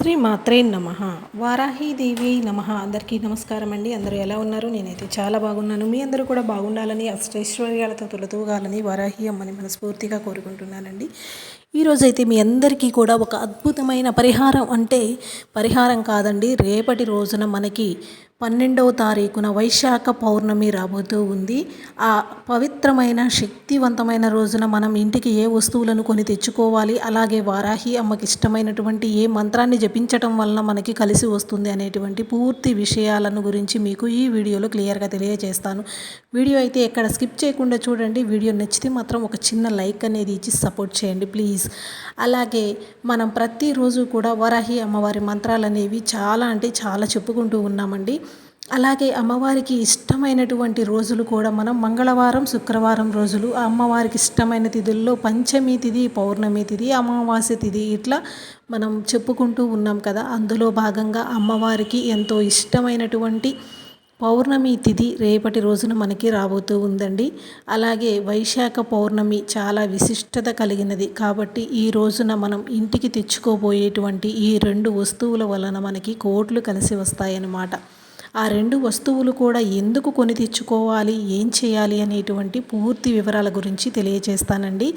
శ్రీ మాత్రే నమ వారాహీదేవి నమ. అందరికీ నమస్కారం అండి. అందరూ ఎలా ఉన్నారు? నేనైతే చాలా బాగున్నాను. మీ అందరూ కూడా బాగుండాలని అష్టైశ్వర్యాలతో తొలతూగాలని వారాహి అమ్మని మనస్ఫూర్తిగా కోరుకుంటున్నానండి. ఈరోజైతే మీ అందరికీ కూడా ఒక అద్భుతమైన పరిహారం అంటే పరిహారం కాదండి. రేపటి రోజున మనకి పన్నెండవ తారీఖున వైశాఖ పౌర్ణమి రాబోతూ ఉంది. ఆ పవిత్రమైన శక్తివంతమైన రోజున మనం ఇంటికి ఏ వస్తువులను కొని తెచ్చుకోవాలి? అలాగే వారాహి అమ్మకి ఇష్టమైనటువంటి ఏ మంత్రాన్ని జపించటం వలన మనకి కలిసి వస్తుంది అనేటువంటి పూర్తి విషయాలను గురించి మీకు ఈ వీడియోలో క్లియర్గా తెలియజేస్తాను. వీడియో అయితే ఎక్కడ స్కిప్ చేయకుండా చూడండి. వీడియో నచ్చితే మాత్రం ఒక చిన్న లైక్ అనేది ఇచ్చి సపోర్ట్ చేయండి ప్లీజ్. అలాగే మనం ప్రతిరోజు కూడా వరాహి అమ్మవారి మంత్రాలు అనేవి చాలా అంటే చాలా చెప్పుకుంటూ ఉన్నామండి. అలాగే అమ్మవారికి ఇష్టమైనటువంటి రోజులు కూడా మనం మంగళవారం శుక్రవారం రోజులు అమ్మవారికి ఇష్టమైన తిథుల్లో పంచమి తిథి పౌర్ణమి తిథి అమావాస్య తిథి ఇట్లా మనం చెప్పుకుంటూ ఉన్నాం కదా. అందులో భాగంగా అమ్మవారికి ఎంతో ఇష్టమైనటువంటి పౌర్ణమి తిథి రేపటి రోజున మనకి రాబోతూ ఉందండి. అలాగే వైశాఖ పౌర్ణమి చాలా విశిష్టత కలిగినది కాబట్టి ఈ రోజున మనం ఇంటికి తెచ్చుకోబోయేటువంటి ఈ రెండు వస్తువుల వలన మనకి కోట్లు కలిసి వస్తాయన్నమాట. ఆ రెండు వస్తువులు కూడా ఎందుకు కొని తెచ్చుకోవాలి? ఏం చేయాలి? అనేటువంటి పూర్తి వివరాల గురించి తెలియజేస్తానండి.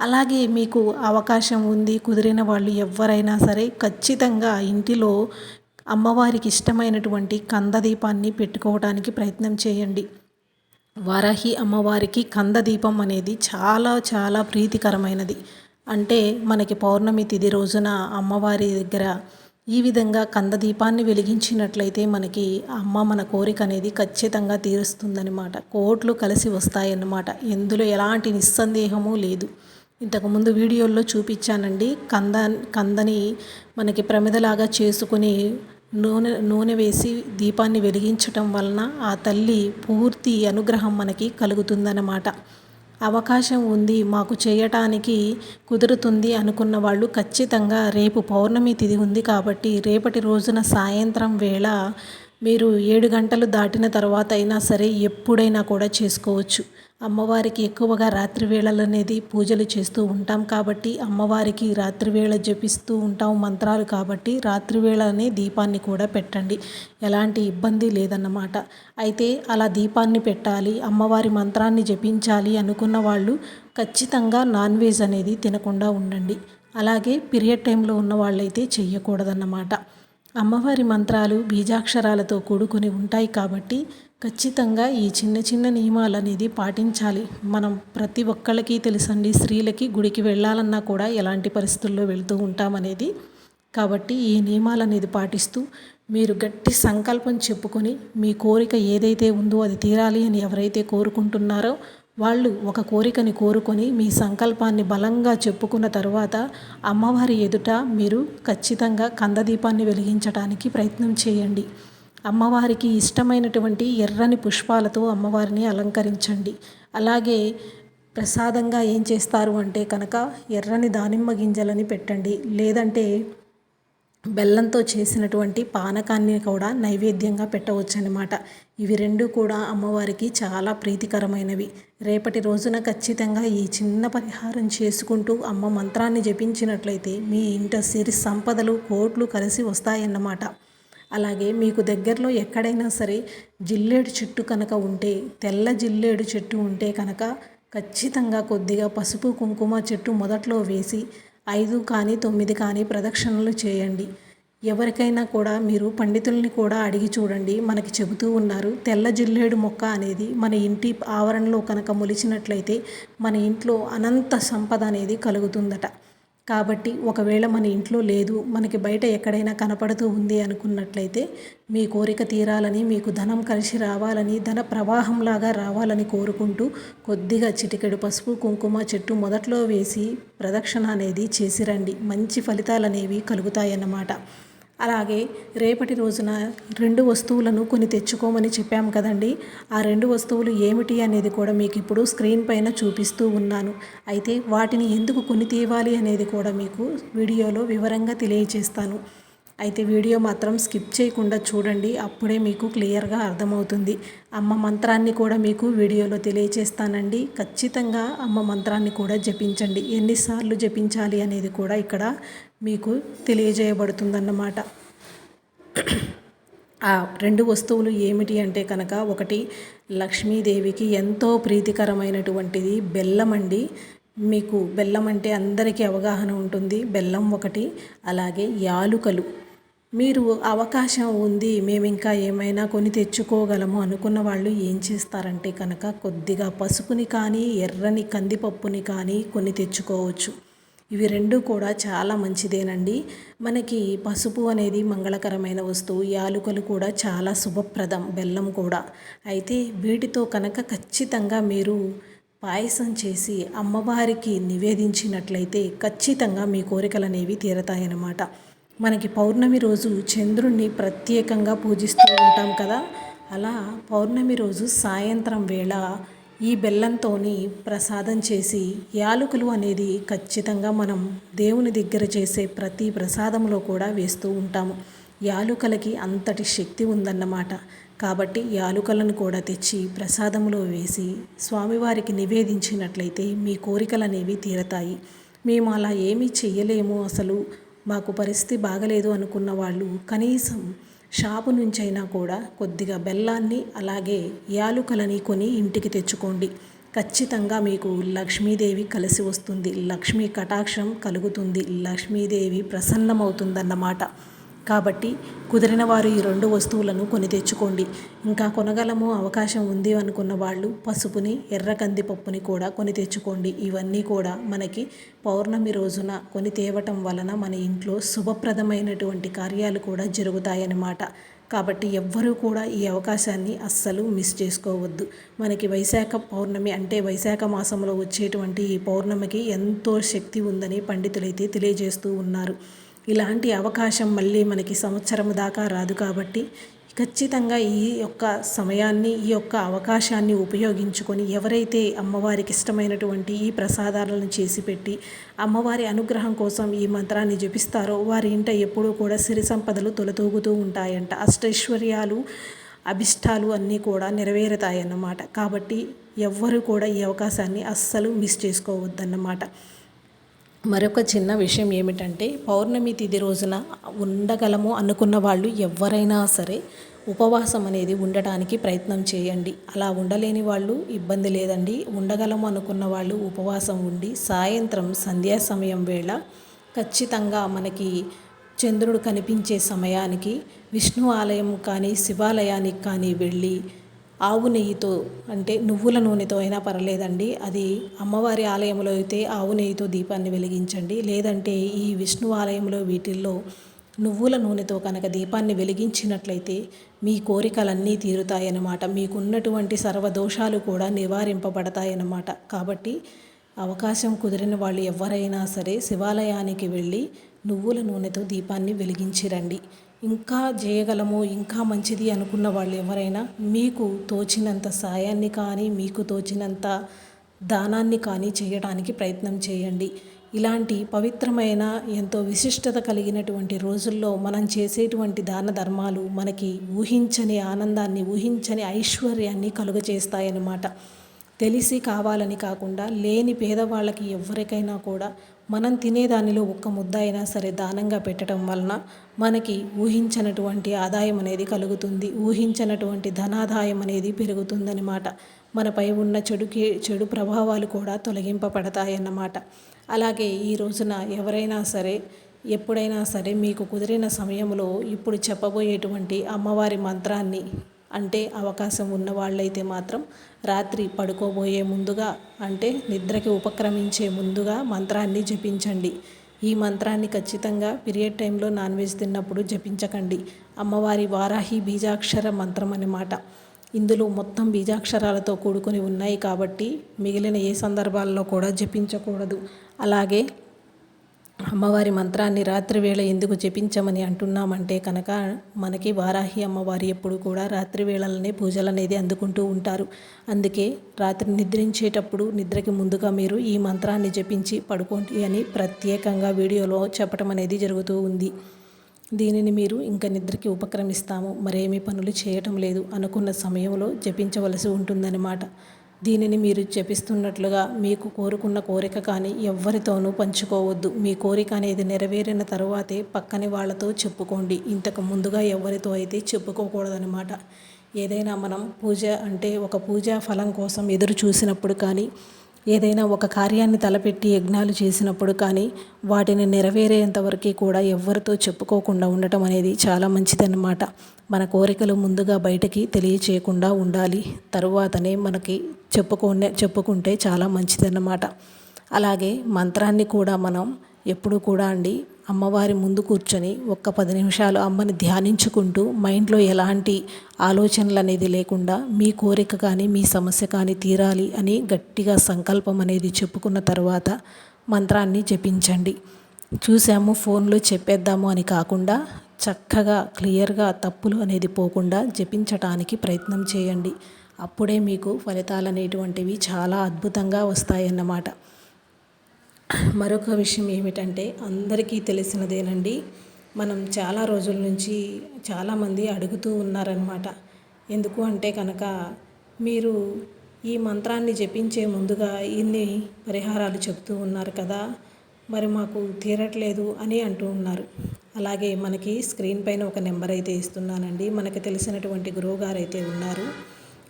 అలాగే మీకు అవకాశం ఉంది కుదిరిన వాళ్ళు ఎవరైనా సరే ఖచ్చితంగా ఇంటిలో అమ్మవారికి ఇష్టమైనటువంటి కందదీపాన్ని పెట్టుకోవడానికి ప్రయత్నం చేయండి. వారాహి అమ్మవారికి కందదీపం అనేది చాలా చాలా ప్రీతికరమైనది. అంటే మనకి పౌర్ణమి తిది రోజున అమ్మవారి దగ్గర ఈ విధంగా కందదీపాన్ని వెలిగించినట్లయితే మనకి అమ్మ మన కోరిక అనేది ఖచ్చితంగా తీరుస్తుందనమాట కోట్లు కలిసి వస్తాయన్నమాట. ఇందులో ఎలాంటి నిస్సందేహము లేదు. ఇంతకుముందు వీడియోల్లో చూపించానండి. కంద కందని మనకి ప్రమిదలాగా చేసుకుని నూనె నూనె వేసి దీపాన్ని వెలిగించటం వలన ఆ తల్లి పూర్తి అనుగ్రహం మనకి కలుగుతుందన్నమాట. అవకాశం ఉంది మాకు చేయటానికి కుదురుతుంది అనుకున్న వాళ్ళు ఖచ్చితంగా రేపు పౌర్ణమి తిథి ఉంది కాబట్టి రేపటి రోజున సాయంత్రం వేళ మీరు ఏడు గంటలు దాటిన తర్వాత అయినా సరే ఎప్పుడైనా కూడా చేసుకోవచ్చు. అమ్మవారికి ఎక్కువగా రాత్రి వేళలు అనేది పూజలు చేస్తూ ఉంటాం కాబట్టి అమ్మవారికి రాత్రి వేళ జపిస్తూ ఉంటాం మంత్రాలు కాబట్టి రాత్రి వేళనే దీపాన్ని కూడా పెట్టండి. ఎలాంటి ఇబ్బంది లేదన్నమాట. అయితే అలా దీపాన్ని పెట్టాలి అమ్మవారి మంత్రాన్ని జపించాలి అనుకున్న వాళ్ళు ఖచ్చితంగా నాన్ వెజ్ అనేది తినకుండా ఉండండి. అలాగే పీరియడ్ టైంలో ఉన్న వాళ్ళైతే చెయ్యకూడదన్నమాట. అమ్మవారి మంత్రాలు బీజాక్షరాలతో కూడుకుని ఉంటాయి కాబట్టి ఖచ్చితంగా ఈ చిన్న చిన్న నియమాలు అనేది పాటించాలి. మనం ప్రతి ఒక్కళ్ళకి తెలుసండి స్త్రీలకి గుడికి వెళ్ళాలన్నా కూడా ఎలాంటి పరిస్థితుల్లో వెళ్తూ ఉంటామనేది. కాబట్టి ఈ నియమాలు అనేది పాటిస్తూ మీరు గట్టి సంకల్పం చెప్పుకొని మీ కోరిక ఏదైతే ఉందో అది తీరాలి అని ఎవరైతే కోరుకుంటున్నారో వాళ్ళు ఒక కోరికని కోరుకొని మీ సంకల్పాన్ని బలంగా చెప్పుకున్న తర్వాత అమ్మవారి ఎదుట మీరు ఖచ్చితంగా కందదీపాన్ని వెలిగించడానికి ప్రయత్నం చేయండి. అమ్మవారికి ఇష్టమైనటువంటి ఎర్రని పుష్పాలతో అమ్మవారిని అలంకరించండి. అలాగే ప్రసాదంగా ఏం చేస్తారు అంటే కనుక ఎర్రని దానిమ్మ గింజలని పెట్టండి. లేదంటే బెల్లంతో చేసినటువంటి పానకాన్ని కూడా నైవేద్యంగా పెట్టవచ్చు అనమాట ఇవి రెండు కూడా అమ్మవారికి చాలా ప్రీతికరమైనవి. రేపటి రోజున ఖచ్చితంగా ఈ చిన్న పరిహారం చేసుకుంటూ అమ్మ మంత్రాన్ని జపించినట్లయితే మీ ఇంట సిరి సంపదలు కోట్లు కలిసి వస్తాయన్నమాట. అలాగే మీకు దగ్గరలో ఎక్కడైనా సరే జిల్లేడు చెట్టు కనుక ఉంటే తెల్ల జిల్లేడు చెట్టు ఉంటే కనుక ఖచ్చితంగా కొద్దిగా పసుపు కుంకుమ చెట్టు మొదట్లో వేసి ఐదు కానీ తొమ్మిది కానీ ప్రదక్షిణలు చేయండి. ఎవరికైనా కూడా మీరు పండితుల్ని కూడా అడిగి చూడండి. మనకి చెబుతూ ఉన్నారు తెల్ల జిల్లేడు మొక్క అనేది మన ఇంటి ఆవరణలో కనుక మొలిచినట్లయితే మన ఇంట్లో అనంత సంపద అనేది కలుగుతుందట. కాబట్టి ఒకవేళ మన ఇంట్లో లేదు మనకి బయట ఎక్కడైనా కనపడుతూ ఉంది అనుకున్నట్లయితే మీ కోరిక తీరాలని మీకు ధనం కలిసి రావాలని ధన ప్రవాహంలాగా రావాలని కోరుకుంటూ కొద్దిగా చిటికెడు పసుపు కుంకుమ చెట్టు మొదట్లో వేసి ప్రదక్షిణ అనేది చేసిరండి మంచి ఫలితాలు అనేవి కలుగుతాయన్నమాట. అలాగే రేపటి రోజున రెండు వస్తువులను కొని తెచ్చుకోమని చెప్పాము కదండి. ఆ రెండు వస్తువులు ఏమిటి అనేది కూడా మీకు ఇప్పుడు స్క్రీన్ పైన చూపిస్తూ ఉన్నాను. అయితే వాటిని ఎందుకు కొని తీవాలి అనేది కూడా మీకు వీడియోలో వివరంగా తెలియజేస్తాను. అయితే వీడియో మాత్రం స్కిప్ చేయకుండా చూడండి అప్పుడే మీకు క్లియర్గా అర్థమవుతుంది. అమ్మ మంత్రాన్ని కూడా మీకు వీడియోలో తెలియచేస్తానండి ఖచ్చితంగా అమ్మ మంత్రాన్ని కూడా జపించండి. ఎన్నిసార్లు జపించాలి అనేది కూడా ఇక్కడ మీకు తెలియజేయబడుతుందన్నమాట. ఆ రెండు వస్తువులు ఏమిటి అంటే కనుక ఒకటి లక్ష్మీదేవికి ఎంతో ప్రీతికరమైనటువంటిది బెల్లం అండి. మీకు బెల్లం అంటే అందరికీ అవగాహన ఉంటుంది. బెల్లం ఒకటి అలాగే యాలుకలు. మీరు అవకాశం ఉంది మేము ఇంకా ఏమైనా కొని తెచ్చుకోగలము అనుకున్న వాళ్ళు ఏం చేస్తారంటే కనుక కొద్దిగా పసుపుని కానీ ఎర్రని కందిపప్పుని కానీ కొని తెచ్చుకోవచ్చు. ఇవి రెండు కూడా చాలా మంచిదేనండి. మనకి పసుపు అనేది మంగళకరమైన వస్తువు. యాలుకలు కూడా చాలా శుభప్రదం బెల్లం కూడా. అయితే వీటితో కనుక ఖచ్చితంగా మీరు పాయసం చేసి అమ్మవారికి నివేదించినట్లయితే ఖచ్చితంగా మీ కోరికలు అనేవి తీరతాయన్నమాట. మనకి పౌర్ణమి రోజు చంద్రుణ్ణి ప్రత్యేకంగా పూజిస్తూ ఉంటాం కదా. అలా పౌర్ణమి రోజు సాయంత్రం వేళ ఈ బెల్లంతోని ప్రసాదం చేసి యాలకులు అనేది ఖచ్చితంగా మనం దేవుని దగ్గర చేసే ప్రతి ప్రసాదంలో కూడా వేస్తూ ఉంటాము. యాలుకలకి అంతటి శక్తి ఉందన్నమాట. కాబట్టి యాలుకలను కూడా తెచ్చి ప్రసాదంలో వేసి స్వామివారికి నివేదించినట్లయితే మీ కోరికలు అనేవి తీరతాయి. మేము అలా ఏమీ చెయ్యలేము అసలు. మాకు పరిస్థితి బాగలేదు అనుకున్న వాళ్ళు కనీసం షాపు నుంచైనా కూడా కొద్దిగా బెల్లాన్ని అలాగే యాలుకలని కొని ఇంటికి తెచ్చుకోండి. ఖచ్చితంగా మీకు లక్ష్మీదేవి కలిసి వస్తుంది. లక్ష్మీ కటాక్షం కలుగుతుంది. లక్ష్మీదేవి ప్రసన్నమవుతుందన్నమాట. కాబట్టి కుదిరిన వారు ఈ రెండు వస్తువులను కొని తెచ్చుకోండి. ఇంకా కొనగలము అవకాశం ఉంది అనుకున్న వాళ్ళు పసుపుని ఎర్ర కందిపప్పుని కూడా కొని తెచ్చుకోండి. ఇవన్నీ కూడా మనకి పౌర్ణమి రోజున కొని తేవటం వలన మన ఇంట్లో శుభప్రదమైనటువంటి కార్యాలు కూడా జరుగుతాయన్నమాట. కాబట్టి ఎవ్వరూ కూడా ఈ అవకాశాన్ని అస్సలు మిస్ చేసుకోవద్దు. మనకి వైశాఖ పౌర్ణమి అంటే వైశాఖ మాసంలో వచ్చేటువంటి ఈ పౌర్ణమికి ఎంతో శక్తి ఉందని పండితులైతే తెలియజేస్తూ ఉన్నారు. ఇలాంటి అవకాశం మళ్ళీ మనకి సంవత్సరం దాకా రాదు కాబట్టి ఖచ్చితంగా ఈ యొక్క సమయాన్ని ఈ యొక్క అవకాశాన్ని ఉపయోగించుకొని ఎవరైతే అమ్మవారికి ఇష్టమైనటువంటి ఈ ప్రసాదాలను చేసి పెట్టి అమ్మవారి అనుగ్రహం కోసం ఈ మంత్రాన్ని జపిస్తారో వారి ఇంట ఎప్పుడూ కూడా సిరి సంపదలు తొలతూగుతూ ఉంటాయంట. అష్టైశ్వర్యాలు అభిష్టాలు అన్నీ కూడా నెరవేరుతాయన్నమాట. కాబట్టి ఎవ్వరూ కూడా ఈ అవకాశాన్ని అస్సలు మిస్ చేసుకోవద్దన్నమాట. మరొక చిన్న విషయం ఏమిటంటే పౌర్ణమి తిథి రోజున ఉండగలము అనుకున్న వాళ్ళు ఎవరైనా సరే ఉపవాసం అనేది ఉండటానికి ప్రయత్నం చేయండి. అలా ఉండలేని వాళ్ళు ఇబ్బంది లేదండి. ఉండగలము అనుకున్న వాళ్ళు ఉపవాసం ఉండి సాయంత్రం సంధ్యా సమయం వేళ ఖచ్చితంగా మనకి చంద్రుడు కనిపించే సమయానికి విష్ణు ఆలయం కానీ శివాలయానికి కానీ వెళ్ళి ఆవు నెయ్యితో అంటే నువ్వుల నూనెతో అయినా పర్లేదండి అది అమ్మవారి ఆలయంలో అయితే ఆవు నెయ్యితో దీపాన్ని వెలిగించండి. లేదంటే ఈ విష్ణు ఆలయంలో వీటిల్లో నువ్వుల నూనెతో కనుక దీపాన్ని వెలిగించినట్లయితే మీ కోరికలన్నీ తీరుతాయన్నమాట. మీకున్నటువంటి సర్వదోషాలు కూడా నివారింపబడతాయన్నమాట. కాబట్టి అవకాశం కుదిరిన వాళ్ళు ఎవరైనా సరే శివాలయానికి వెళ్ళి నువ్వుల నూనెతో దీపాన్ని వెలిగించిరండి ఇంకా చేయగలము ఇంకా మంచిది అనుకున్న వాళ్ళు ఎవరైనా మీకు తోచినంత సాయాన్ని కానీ మీకు తోచినంత దానాన్ని కానీ చేయడానికి ప్రయత్నం చేయండి. ఇలాంటి పవిత్రమైన ఎంతో విశిష్టత కలిగినటువంటి రోజుల్లో మనం చేసేటువంటి దాన ధర్మాలు మనకి ఊహించని ఆనందాన్ని ఊహించని ఐశ్వర్యాన్ని కలుగచేస్తాయన్నమాట తెలిసి కావాలని కాకుండా లేని పేదవాళ్ళకి ఎవరికైనా కూడా మనం తినేదానిలో ఒక్క ముద్ద అయినా సరే దానంగా పెట్టడం వలన మనకి ఊహించనటువంటి ఆదాయం అనేది కలుగుతుంది. ఊహించనటువంటి ధనాదాయం అనేది పెరుగుతుందన్నమాట. మనపై ఉన్న చెడుకి చెడు ప్రభావాలు కూడా తొలగింపబడతాయన్నమాట. అలాగే ఈ రోజున ఎవరైనా సరే ఎప్పుడైనా సరే మీకు కుదిరిన సమయంలో ఇప్పుడు చెప్పబోయేటువంటి అమ్మవారి మంత్రాన్ని అంటే అవకాశం ఉన్న వాళ్ళైతే మాత్రం రాత్రి పడుకోబోయే ముందుగా అంటే నిద్రకి ఉపక్రమించే ముందుగా మంత్రాన్ని జపించండి. ఈ మంత్రాన్ని ఖచ్చితంగా పీరియడ్ టైంలో నాన్ వెజ్ తిన్నప్పుడు జపించకండి. అమ్మవారి వారాహి బీజాక్షర మంత్రం అన్నమాట. ఇందులో మొత్తం బీజాక్షరాలతో కూడుకొని ఉన్నాయి కాబట్టి మిగిలిన ఏ సందర్భాల్లో కూడా జపించకూడదు. అలాగే అమ్మవారి మంత్రాన్ని రాత్రి వేళ ఎందుకు జపించమని అంటున్నామంటే కనుక మనకి వారాహి అమ్మవారి ఎప్పుడు కూడా రాత్రి వేళలనే పూజలు అనేది అందుకుంటూ ఉంటారు. అందుకే రాత్రి నిద్రించేటప్పుడు నిద్రకి ముందుగా మీరు ఈ మంత్రాన్ని జపించి పడుకోండి అని ప్రత్యేకంగా వీడియోలో చెప్పడం అనేది జరుగుతూ ఉంది. దీనిని మీరు ఇంకా నిద్రకి ఉపక్రమిస్తాము. మరేమీ పనులు చేయటం లేదు అనుకున్న సమయంలో జపించవలసి ఉంటుందన్నమాట. దీనిని మీరు జపిస్తున్నట్లుగా మీకు కోరుకున్న కోరిక కానీ ఎవ్వరితోనూ పంచుకోవద్దు. మీ కోరిక అనేది నెరవేరిన తర్వాతే పక్కని వాళ్ళతో చెప్పుకోండి. ఇంతకు ముందుగా ఎవరితో అయితే చెప్పుకోకూడదనమాట ఏదైనా మనం పూజ అంటే ఒక పూజా ఫలం కోసం ఎదురు చూసినప్పుడు కానీ ఏదైనా ఒక కార్యాన్ని తలపెట్టి యజ్ఞాలు చేసినప్పుడు కానీ వాటిని నెరవేరేంతవరకు కూడా ఎవ్వరితో చెప్పుకోకుండా ఉండటం అనేది చాలా మంచిదన్నమాట. మన కోరికలు ముందుగా బయటకి తెలియచేయకుండా ఉండాలి. తరువాతనే మనకి చెప్పుకునే చెప్పుకుంటే చాలా మంచిదన్నమాట. అలాగే మంత్రాన్ని కూడా మనం ఎప్పుడు కూడా అండి అమ్మవారి ముందు కూర్చొని ఒక్క పది నిమిషాలు అమ్మని ధ్యానించుకుంటూ మైండ్లో ఎలాంటి ఆలోచనలు అనేది లేకుండా మీ కోరిక కానీ మీ సమస్య కానీ తీరాలి అని గట్టిగా సంకల్పం అనేది చెప్పుకున్న తర్వాత మంత్రాన్ని జపించండి. చూసాము ఫోన్లో చెప్పేద్దాము అని కాకుండా చక్కగా క్లియర్గా తప్పులు అనేది పోకుండా జపించటానికి ప్రయత్నం చేయండి. అప్పుడే మీకు ఫలితాలు అనేటువంటివి చాలా అద్భుతంగా వస్తాయన్నమాట. మరొక విషయం ఏమిటంటే అందరికీ తెలిసినదేనండి. మనం చాలా రోజుల నుంచి చాలామంది అడుగుతూ ఉన్నారనమాట ఎందుకు అంటే కనుక మీరు ఈ మంత్రాన్ని జపించే ముందుగా ఇన్ని పరిహారాలు చెప్తూ ఉన్నారు కదా మరి మాకు తీరట్లేదు అని అంటూ ఉన్నారు. అలాగే మనకి స్క్రీన్ పైన ఒక నెంబర్ అయితే ఇస్తున్నానండి. మనకి తెలిసినటువంటి గురువు గారు అయితే ఉన్నారు.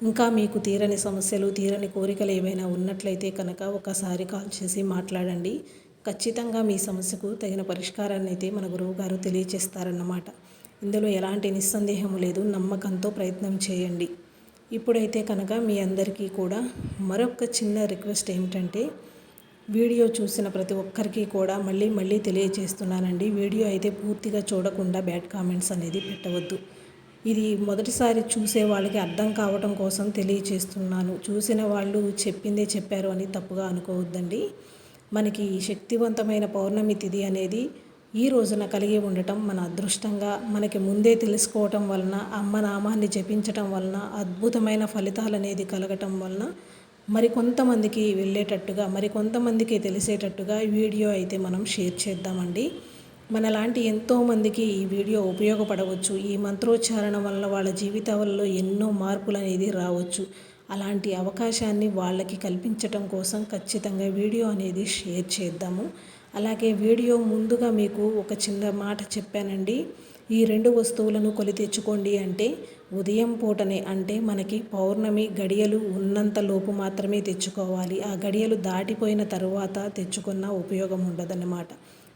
ఇంకా మీకు తీరని సమస్యలు తీరని కోరికలు ఏవైనా ఉన్నట్లయితే కనుక ఒకసారి కాల్ చేసి మాట్లాడండి. ఖచ్చితంగా మీ సమస్యకు తగిన పరిష్కారాన్ని అయితే మన గురువుగారు తెలియచేస్తారన్నమాట. ఇందులో ఎలాంటి నిస్సందేహం లేదు నమ్మకంతో ప్రయత్నం చేయండి. ఇప్పుడైతే కనుక మీ అందరికీ కూడా మరొక చిన్న రిక్వెస్ట్ ఏమిటంటే వీడియో చూసిన ప్రతి ఒక్కరికి కూడా మళ్ళీ మళ్ళీ తెలియజేస్తున్నానండి వీడియో అయితే పూర్తిగా చూడకుండా బ్యాడ్ కామెంట్స్ అనేది పెట్టవద్దు. ఇది మొదటిసారి చూసే వాళ్ళకి అర్థం కావటం కోసం తెలియచేస్తున్నాను. చూసిన వాళ్ళు చెప్పిందే చెప్పారు అని తప్పుగా అనుకోవద్దండి. మనకి శక్తివంతమైన పౌర్ణమి తిథి అనేది ఈ రోజున కలిగి ఉండటం మన అదృష్టంగా మనకి ముందే తెలుసుకోవటం వలన అమ్మ నామాన్ని జపించటం వలన అద్భుతమైన ఫలితాలు అనేది కలగటం వలన మరికొంతమందికి వెళ్ళేటట్టుగా మరికొంతమందికి తెలిసేటట్టుగా వీడియో అయితే మనం షేర్ చేద్దామండి. మనలాంటి ఎంతోమందికి ఈ వీడియో ఉపయోగపడవచ్చు. ఈ మంత్రోచ్చారణ వల్ల వాళ్ళ జీవితాలలో ఎన్నో మార్పులు అనేది రావచ్చు. అలాంటి అవకాశాన్ని వాళ్ళకి కల్పించటం కోసం ఖచ్చితంగా వీడియో అనేది షేర్ చేద్దాము. అలాగే వీడియో ముందుగా మీకు ఒక చిన్న మాట చెప్పానండి. ఈ రెండు వస్తువులను కొని తెచ్చుకోండి అంటే ఉదయం పూటనే అంటే మనకి పౌర్ణమి గడియలు ఉన్నంత లోపు మాత్రమే తెచ్చుకోవాలి. ఆ గడియలు దాటిపోయిన తరువాత తెచ్చుకున్న ఉపయోగం ఉండదన్నమాట.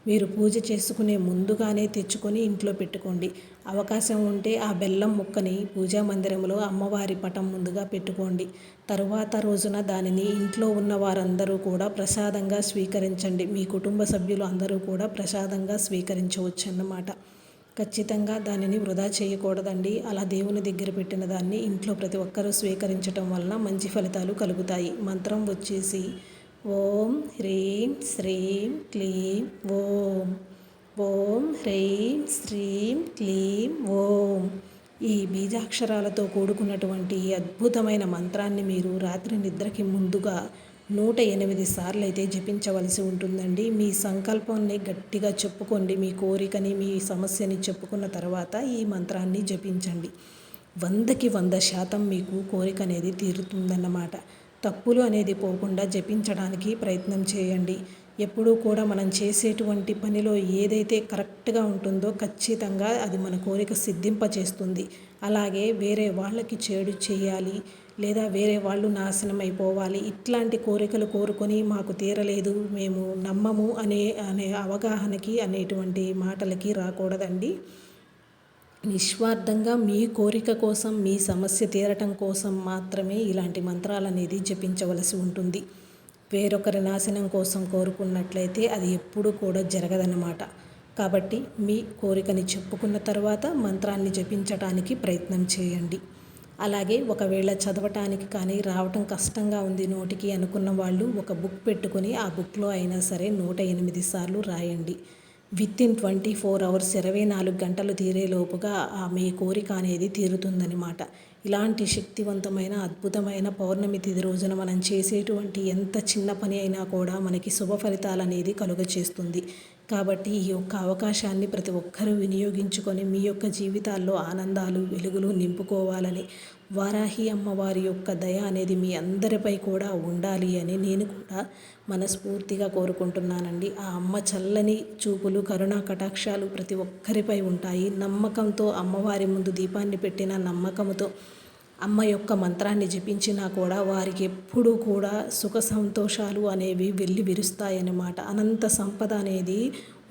మీరు పూజ చేసుకునే ముందుగానే తెచ్చుకొని ఇంట్లో పెట్టుకోండి. అవకాశం ఉంటే ఆ బెల్లం ముక్కని పూజా మందిరంలో అమ్మవారి పటం ముందుగా పెట్టుకోండి. తరువాత రోజున దానిని ఇంట్లో ఉన్న వారందరూ కూడా ప్రసాదంగా స్వీకరించండి. మీ కుటుంబ సభ్యులు అందరూ కూడా ప్రసాదంగా స్వీకరించవచ్చు అన్నమాట ఖచ్చితంగా దానిని వృధా చేయకూడదండి. అలా దేవుని దగ్గర పెట్టిన దాన్ని ఇంట్లో ప్రతి ఒక్కరూ స్వీకరించటం వలన మంచి ఫలితాలు కలుగుతాయి. మంత్రం వచ్చేసి ఓం హ్రీం శ్రీం క్లీం ఓం. ఓం హ్రీం శ్రీం క్లీం ఓం. ఈ బీజాక్షరాలతో కూడుకున్నటువంటి అద్భుతమైన మంత్రాన్ని మీరు రాత్రి నిద్రకి ముందుగా నూట ఎనిమిది సార్లు అయితే జపించవలసి ఉంటుందండి. మీ సంకల్పాన్ని గట్టిగా చెప్పుకోండి. మీ కోరికని మీ సమస్యని చెప్పుకున్న తర్వాత ఈ మంత్రాన్ని జపించండి. వందకి వంద శాతం మీకు కోరిక అనేది తీరుతుందన్నమాట. తప్పులు అనేది పోకుండా జపించడానికి ప్రయత్నం చేయండి. ఎప్పుడూ కూడా మనం చేసేటువంటి పనిలో ఏదైతే కరెక్ట్గా ఉంటుందో ఖచ్చితంగా అది మన కోరిక సిద్ధింపచేస్తుంది. అలాగే వేరే వాళ్ళకి చేడు చేయాలి లేదా వేరే వాళ్ళు నాశనం అయిపోవాలి ఇట్లాంటి కోరికలు కోరుకొని మాకు తీరలేదు మేము నమ్మము అనే అనే అవగాహనకి అనేటువంటి మాటలకి రాకూడదండి. నిస్వార్థంగా మీ కోరిక కోసం మీ సమస్య తీరటం కోసం మాత్రమే ఇలాంటి మంత్రాలు అనేది జపించవలసి ఉంటుంది. వేరొకరి నాశనం కోసం కోరుకున్నట్లయితే అది ఎప్పుడూ కూడా జరగదన్నమాట. కాబట్టి మీ కోరికని చెప్పుకున్న తర్వాత మంత్రాన్ని జపించటానికి ప్రయత్నం చేయండి. అలాగే ఒకవేళ చదవటానికి కానీ రావటం కష్టంగా ఉంది నోటికి అనుకున్న వాళ్ళు ఒక బుక్ పెట్టుకొని ఆ బుక్లో అయినా సరే నూట ఎనిమిది సార్లు రాయండి. With in twenty four hours ఇరవై నాలుగు గంటలు తీరేలోపుగా మీ కోరిక అనేది తీరుతుందనమాట ఇలాంటి శక్తివంతమైన అద్భుతమైన పౌర్ణమి తిథి రోజున మనం చేసేటువంటి ఎంత చిన్న పని అయినా కూడా మనకి శుభ ఫలితాలు అనేది కలుగచేస్తుంది కాబట్టి ఈ యొక్క అవకాశాన్ని ప్రతి ఒక్కరూ వినియోగించుకొని మీ యొక్క జీవితాల్లో ఆనందాలు వెలుగులు నింపుకోవాలని వారాహి అమ్మవారి యొక్క దయ అనేది మీ అందరిపై కూడా ఉండాలి అని నేను కూడా మనస్ఫూర్తిగా కోరుకుంటున్నానండి. ఆ అమ్మ చల్లని చూపులు కరుణా కటాక్షాలు ప్రతి ఒక్కరిపై ఉంటాయి. నమ్మకంతో అమ్మవారి ముందు దీపాన్ని పెట్టిన నమ్మకంతో అమ్మ యొక్క మంత్రాన్ని జపించినా కూడా వారికి ఎప్పుడూ కూడా సుఖ సంతోషాలు అనేవి వెళ్ళి విరుస్తాయన్నమాట. అనంత సంపద అనేది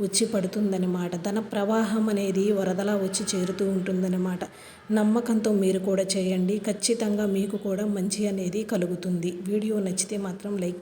వచ్చి పడుతుందన్నమాట. ధన ప్రవాహం అనేది వరదలా వచ్చి చేరుతూ ఉంటుందన్నమాట. నమ్మకంతో మీరు కూడా చేయండి. ఖచ్చితంగా మీకు కూడా మంచి అనేది కలుగుతుంది. వీడియో నచ్చితే మాత్రం లైక్